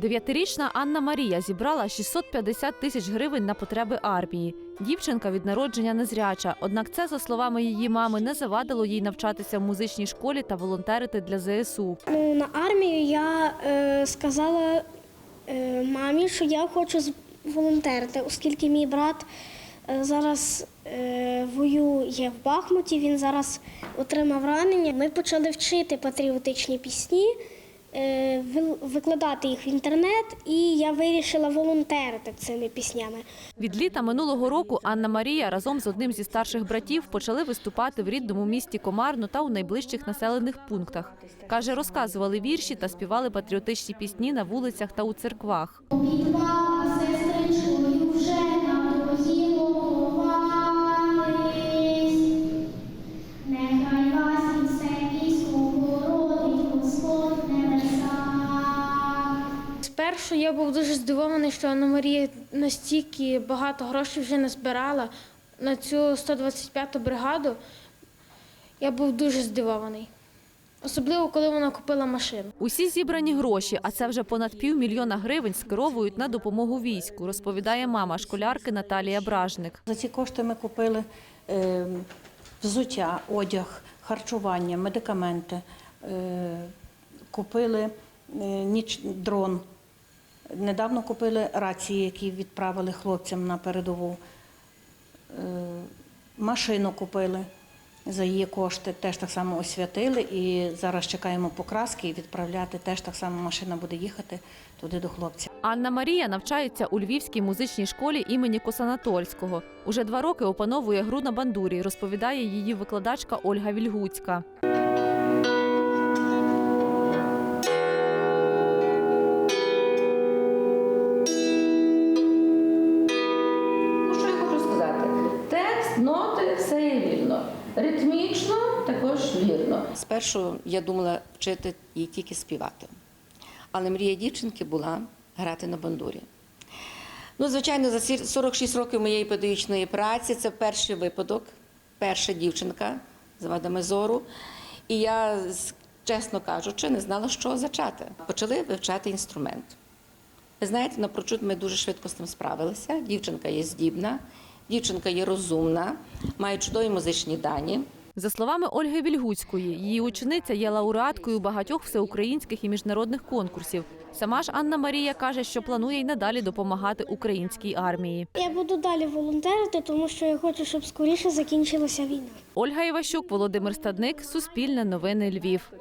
Дев'ятирічна Анна Марія зібрала 650 тисяч гривень на потреби армії. Дівчинка від народження незряча. Однак це, за словами її мами, не завадило їй навчатися в музичній школі та волонтерити для ЗСУ. Ну, на армію я е, сказала е, мамі, що я хочу волонтерити, оскільки мій брат е, зараз е, воює в Бахмуті, він зараз отримав ранення. Ми почали вчити патріотичні пісні, викладати їх в інтернет, і я вирішила волонтерити цими піснями. Від літа минулого року Анна Марія разом з одним зі старших братів почали виступати в рідному місті Комарно та у найближчих населених пунктах. Каже, розказували вірші та співали патріотичні пісні на вулицях та у церквах. Спершу я був дуже здивований, що Анна Марія настільки багато грошей вже назбирала на цю 125-ту бригаду. Я був дуже здивований. Особливо, коли вона купила машину. Усі зібрані гроші, а це вже понад півмільйона гривень, скеровують на допомогу війську, розповідає мама школярки Наталія Бражник. За ці кошти ми купили е, взуття, одяг, харчування, медикаменти, е, купили е, ніч дрон. Недавно купили рації, які відправили хлопцям на передову. Е, машину купили за її кошти, теж так само освятили. І зараз чекаємо покраски і відправляти. Теж так само машина буде їхати туди до хлопців. Анна Марія навчається у Львівській музичній школі імені Косанатольського. Уже два роки опановує гру на бандурі, розповідає її викладачка Ольга Вільгуцька. Ноти, все є вірно. Ритмічно також вірно. Спершу я думала вчити її тільки співати. Але мрія дівчинки була грати на бандурі. Ну, звичайно, за 46 років моєї педагогічної праці це перший випадок, перша дівчинка з вадами зору. І я, чесно кажучи, не знала, що зачати. Почали вивчати інструмент. Ви знаєте, напрочуд ми дуже швидко з ним справилися. Дівчинка є здібна, дівчинка є розумна, має чудові музичні дані. За словами Ольги Вільгуцької, її учениця є лауреаткою багатьох всеукраїнських і міжнародних конкурсів. Сама ж Анна Марія каже, що планує й надалі допомагати українській армії. Я буду далі волонтерити, тому що я хочу, щоб скоріше закінчилася війна. Ольга Іващук, Володимир Стадник, Суспільне новини Львів.